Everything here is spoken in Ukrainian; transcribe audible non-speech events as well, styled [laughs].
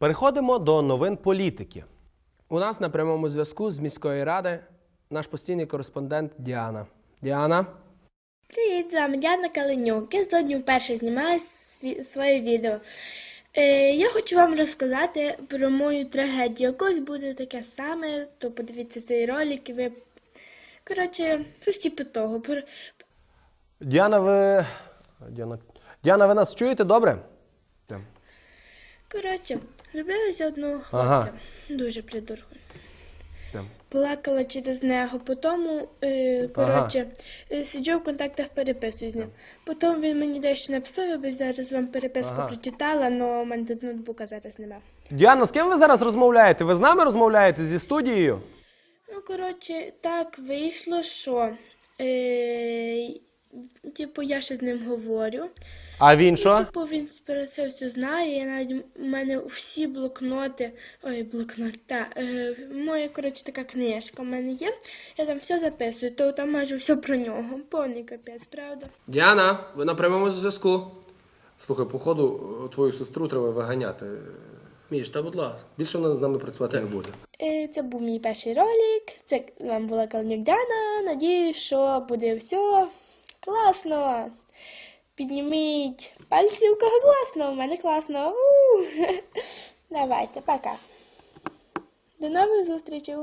Переходимо до новин політики. У нас на прямому зв'язку з міської ради наш постійний кореспондент Діана. Діана. Привіт, з вами Діана Калинюк. Я сьогодні вперше знімаю своє відео. Е, я хочу вам розказати про мою трагедію. Якось буде таке саме, то подивіться цей ролик і ви. Коротше, щось типу того. Діана, ви. Діана, Діана, ви нас чуєте добре? Так. Коротше, влюбилася одного хлопця. Ага. Дуже придурку. Плакала через нього, потім, е, коротше, е, сиджу в контактах, переписую з ним. Потім він мені дещо написав, я би зараз вам переписку Ага. прочитала, але у мене тут ноутбука зараз немає. Діана, з ким ви зараз розмовляєте? Ви з нами розмовляєте зі студією? Ну, коротше, так вийшло, що е, типу, я ще з ним говорю. А він що? Типу, він про це все знає. Я навіть у мене всі блокноти, ой, блокнот, та, е, моя, коротше, така книжка в мене є. Я там все записую, то там майже все про нього. Повний капець, правда? Діана, ви на прямому зв'язку. Слухай, походу, твою сестру треба виганяти. Міш, та будь ласка. Більше вона з нами працювати не буде. Е, Це був мій перший ролик. Це вам була Калнюк Дана. Надіюсь, що буде все класно. Підніміть пальці, у кого класно, у мене класно. У! [laughs] Давайте, пока. До нових зустрічей.